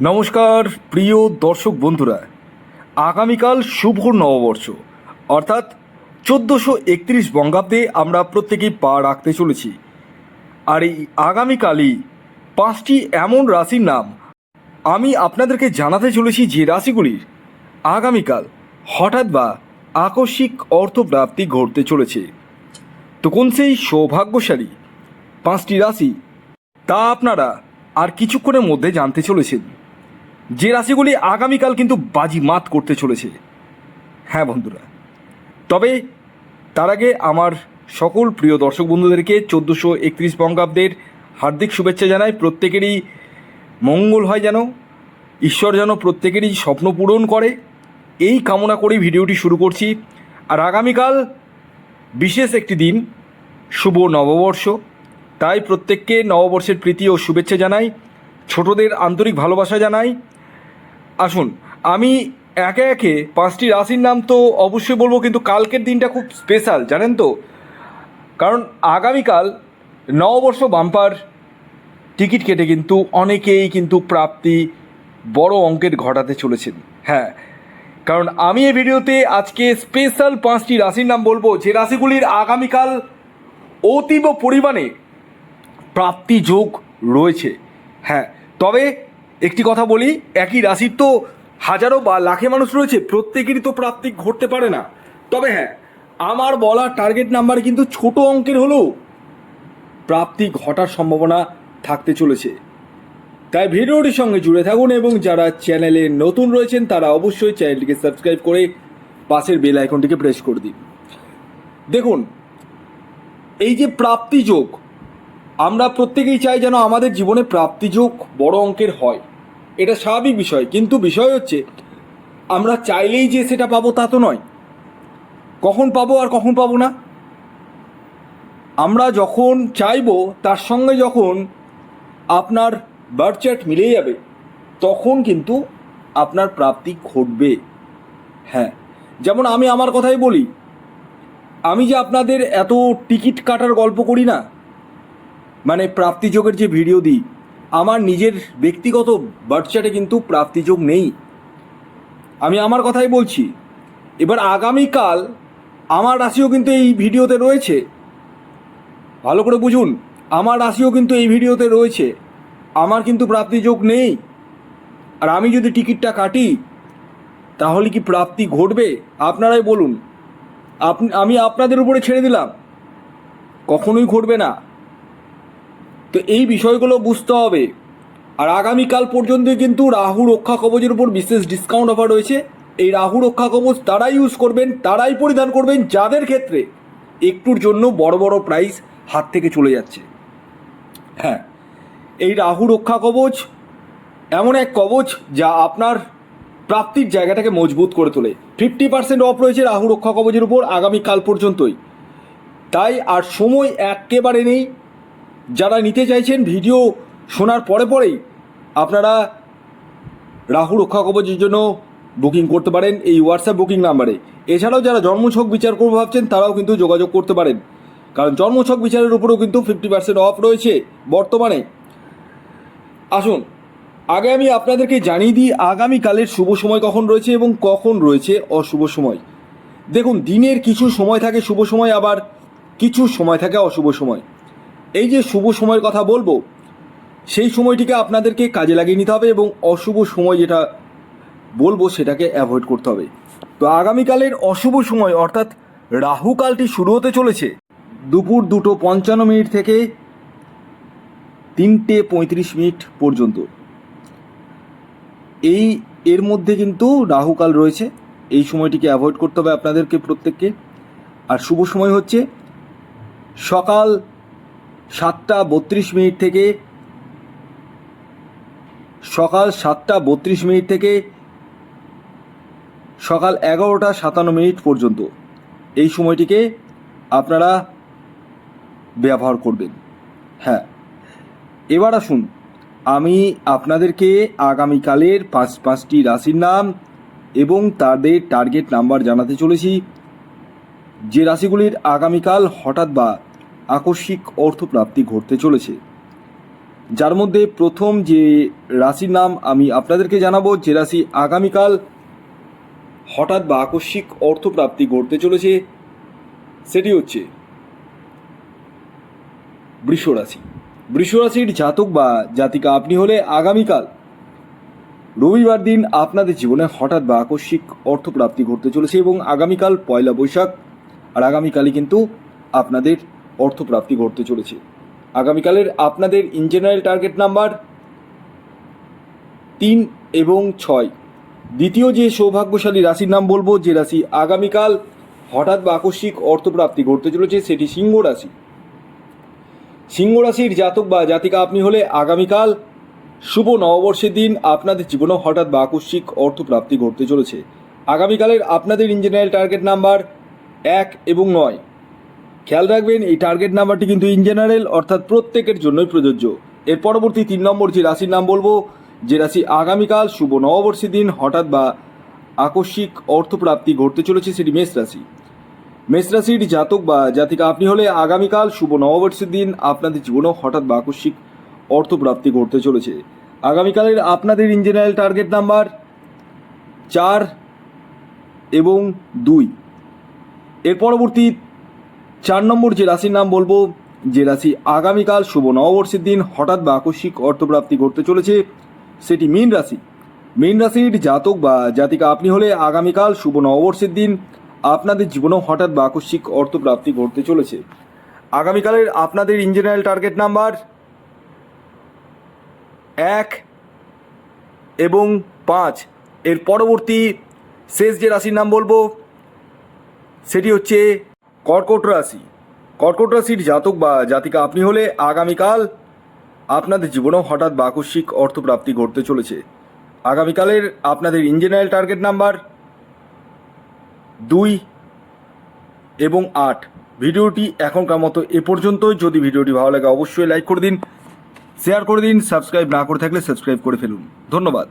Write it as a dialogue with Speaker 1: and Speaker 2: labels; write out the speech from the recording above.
Speaker 1: নমস্কার, প্রিয় দর্শক বন্ধুরা। আগামীকাল শুভ নববর্ষ। অর্থাৎ চোদ্দোশো একত্রিশ বঙ্গাব্দে আমরা প্রত্যেকেই পা রাখতে চলেছি। আর এই আগামীকালই পাঁচটি এমন রাশির নাম আমি আপনাদেরকে জানাতে চলেছি যে রাশিগুলির আগামীকাল হঠাৎ বা আকস্মিক অর্থপ্রাপ্তি ঘটতে চলেছে। তো কোন সেই সৌভাগ্যশালী পাঁচটি রাশি তা আপনারা আর কিছুক্ষণের মধ্যে জানতে চলেছেন। যে রাশিগুলি আগামীকাল কিন্তু বাজি মাত করতে চলেছে। হ্যাঁ বন্ধুরা, তবে তার আগে আমার সকল প্রিয় দর্শক বন্ধুদেরকে চোদ্দোশো একত্রিশ বঙ্গাব্দের হার্দিক শুভেচ্ছা জানাই। প্রত্যেকেরই মঙ্গল হয় যেন, ঈশ্বর যেন প্রত্যেকেরই স্বপ্ন পূরণ করে। এই কামনা করেই ভিডিওটি শুরু করছি। আর আগামীকাল বিশেষ একটি দিন, শুভ নববর্ষ। তাই প্রত্যেককে নববর্ষের প্রীতি ও শুভেচ্ছা জানাই। ছোটদের আন্তরিক ভালোবাসা জানাই। আসুন, আমি একে একে পাঁচটি রাশির নাম তো অবশ্যই বলব, কিন্তু কালকের দিনটা খুব স্পেশাল জানেন তো? কারণ আগামীকাল নববর্ষ বাম্পার, টিকিট কেটে কিন্তু অনেকেই কিন্তু প্রাপ্তি বড় অঙ্কের ঘটাতে চলেছেন। হ্যাঁ কারণ আমি এই ভিডিওতে আজকে স্পেশাল পাঁচটি রাশির নাম বলব, যে রাশিগুলির আগামীকাল অতীব পরিমাণে প্রাপ্তি যোগ রয়েছে। হ্যাঁ তবে একটি কথা বলি, একই রাশির তো হাজারো বা লাখে মানুষ রয়েছে, প্রত্যেকেরই তো প্রাপ্তি ঘটতে পারে না। তবে হ্যাঁ আমার বলা টার্গেট নাম্বার কিন্তু ছোট অঙ্কের হলেও প্রাপ্তি ঘটার সম্ভাবনা থাকতে চলেছে। তাই ভিডিওটির সঙ্গে জুড়ে থাকুন এবং যারা চ্যানেলে নতুন রয়েছেন, তারা অবশ্যই চ্যানেলটিকে সাবস্ক্রাইব করে পাশের বেল আইকনটিকে প্রেস করে দিন। দেখুন, এই যে প্রাপ্তি যোগ আমরা প্রত্যেকেই চাই যেন আমাদের জীবনে প্রাপ্তিযোগ বড় অঙ্কের হয়। এটা স্বাভাবিক বিষয়, কিন্তু বিষয় হচ্ছে, আমরা চাইলেই যে সেটা পাবো তা তো নয়। কখন পাবো আর কখন পাবো না? আমরা যখন চাইব, তার সঙ্গে যখন আপনার বার্থ মিলে যাবে, তখন কিন্তু আপনার প্রাপ্তি ঘটবে। হ্যাঁ যেমন আমি আমার কথাই বলি, আমি যে আপনাদের এত টিকিট কাটার গল্প করি না মানে প্রাপ্তিযোগের যে ভিডিও দিই, আমার নিজের ব্যক্তিগত বার্থচার্টে কিন্তু প্রাপ্তিযোগ নেই। আমি আমার কথাই বলছি। এবার আগামীকাল আমার রাশিও কিন্তু এই ভিডিওতে রয়েছে। ভালো করে বুঝুন, আমার রাশিও কিন্তু এই ভিডিওতে রয়েছে। আমার কিন্তু প্রাপ্তিযোগ নেই। আর আমি যদি টিকিটটা কাটি, তাহলে কি প্রাপ্তি ঘটবে? আপনারাই বলুন। আপনি, আমি আপনাদের উপরে ছেড়ে দিলাম। কখনোই ঘটবে না। তো এই বিষয়গুলো বুঝতে হবে। আর আগামীকাল পর্যন্ত কিন্তু রাহু রক্ষা কবচের উপর বিশেষ ডিসকাউন্ট অফার রয়েছে। এই রাহু রক্ষা কবচ তারাই ইউজ করবেন, তারাই পরিধান করবেন যাদের ক্ষেত্রে একটুর জন্য বড় বড় প্রাইস হাত থেকে চলে যাচ্ছে। হ্যাঁ এই রাহু রক্ষা কবচ এমন এক কবচ যা আপনার প্রাপ্তির জায়গাটাকে মজবুত করে তোলে। ফিফটি পার্সেন্ট অফ রয়েছে রাহু রক্ষা কবচের উপর আগামীকাল পর্যন্তই। তাই আর সময় একেবারে নেই। যারা নিতে চাইছেন ভিডিও শোনার পরে পরেই আপনারা রাহু রক্ষা কবচের জন্য বুকিং করতে পারেন এই হোয়াটসঅ্যাপ বুকিং নাম্বারে। এছাড়াও যারা জন্মছক বিচার করব ভাবছেন, তারাও কিন্তু যোগাযোগ করতে পারেন। কারণ জন্মছক বিচারের উপরেও কিন্তু ফিফটি পার্সেন্ট অফ রয়েছে বর্তমানে। আসুন, আগে আমি আপনাদেরকে জানিয়ে দিই, আগামীকালের শুভ সময় কখন রয়েছে এবং কখন রয়েছে অশুভ সময়। দেখুন, দিনের কিছু সময় থাকে শুভ সময়, আবার কিছু সময় থাকে অশুভ সময়। এই যে শুভ সময়ের কথা বলব, সেই সময়টিকে আপনাদেরকে কাজে লাগিয়ে নিতে হবে এবং অশুভ সময় যেটা বলব সেটাকে অ্যাভয়েড করতে হবে। তো আগামীকালের অশুভ সময় অর্থাৎ রাহুকালটি শুরু হতে চলেছে দুপুর দুটো পঞ্চান্ন মিনিট থেকে তিনটে পঁয়ত্রিশ মিনিট পর্যন্ত। এই, এর মধ্যে কিন্তু রাহুকাল রয়েছে, এই সময়টিকে অ্যাভয়েড করতে হবে আপনাদেরকে প্রত্যেককে। আর শুভ সময় হচ্ছে সকাল সাতটা বত্রিশ মিনিট থেকে সকাল সাতটা বত্রিশ মিনিট থেকে সকাল এগারোটা সাতান্ন মিনিট পর্যন্ত। এই সময়টিকে আপনারা ব্যবহার করবেন। হ্যাঁ। এবার আসুন, আমি আপনাদেরকে আগামীকালের পাঁচ পাঁচটি রাশির নাম এবং তাদের টার্গেট নাম্বার জানাতে চলেছি। যে রাশিগুলির আগামীকাল হঠাৎ বা আকস্মিক অর্থপ্রাপ্তি ঘটতে চলেছে। যার মধ্যে প্রথম যে রাশির নাম আমি আপনাদেরকে জানাব, যে রাশি আগামীকাল হঠাৎ বা আকস্মিক অর্থপ্রাপ্তি ঘটতে চলেছে, সেটি হচ্ছে বৃষ রাশি। রাশির জাতক বা জাতিকা আপনি হলে আগামীকাল রবিবার দিন আপনাদের জীবনে হঠাৎ বা আকস্মিক অর্থপ্রাপ্তি ঘটতে চলেছে এবং আগামীকাল পয়লা বৈশাখ, আর আগামীকালই কিন্তু আপনাদের অর্থপ্রাপ্তি ঘটতে চলেছে। আগামীকালের আপনাদের ইন জেনারেল টার্গেট নাম্বার তিন এবং ছয়। দ্বিতীয় যে সৌভাগ্যশালী রাশির নাম বলব, যে রাশি আগামীকাল হঠাৎ বা আকস্মিক অর্থপ্রাপ্তি ঘটতে চলেছে, সেটি সিংহ রাশি। সিংহ রাশির জাতক বা জাতিকা আপনি হলে আগামীকাল শুভ নববর্ষের দিন আপনাদের জীবনে হঠাৎ বা আকস্মিক অর্থপ্রাপ্তি ঘটতে চলেছে। আগামীকালের আপনাদের ইন জেনারেল টার্গেট নাম্বার এক এবং নয়। খেয়াল রাখবেন, এই টার্গেট নাম্বারটি কিন্তু ইন জেনারেল অর্থাৎ প্রত্যেকের জন্যই প্রযোজ্য। এর পরবর্তী তিন নম্বর যে রাশির নাম বলব, যে রাশি আগামীকাল, শুভ নববর্ষের দিন, হঠাৎ বা আকস্মিক অর্থপ্রাপ্তি ঘটতে চলেছে, সেটি মেষ রাশি। মেষ রাশির জাতক বা জাতিকা আপনি হলে আগামীকাল, শুভ নববর্ষের দিন, আপনাদের জীবনেও হঠাৎ বা আকস্মিক অর্থপ্রাপ্তি ঘটতে চলেছে। আগামীকালের আপনাদের ইন জেনারেল টার্গেট নাম্বার চার এবং দুই। এর পরবর্তী চার নম্বর যে রাশির নাম বলব, যে রাশি আগামীকাল শুভ নববর্ষের দিন হঠাৎ বা আকস্মিক অর্থপ্রাপ্তি করতে চলেছে, সেটি মীন রাশি। মীন রাশির জাতক বা জাতিকা আপনি হলে আগামীকাল শুভ নববর্ষের দিন আপনাদের জীবনেও হঠাৎ বা আকস্মিক অর্থপ্রাপ্তি ঘটতে চলেছে। আগামীকালের আপনাদের ইন জেনারেল টার্গেট নাম্বার এক এবং পাঁচ। এর পরবর্তী শেষ যে রাশির নাম বলব, সেটি হচ্ছে কর্কট রাশি। কর্কট রাশির জাতক বা জাতিকা আপনি হলে আগামীকাল আপনাদের জীবনেও হঠাৎ বা আকস্মিক অর্থপ্রাপ্তি ঘটতে চলেছে। আগামীকালের আপনাদের ইন জেনারেল টার্গেট নাম্বার দুই এবং আট। ভিডিওটি এখনকার মতো এ পর্যন্তই। যদি ভিডিওটি ভালো লাগে অবশ্যই লাইক করে দিন, শেয়ার করে দিন, সাবস্ক্রাইব না করে থাকলে সাবস্ক্রাইব করে ফেলুন। ধন্যবাদ।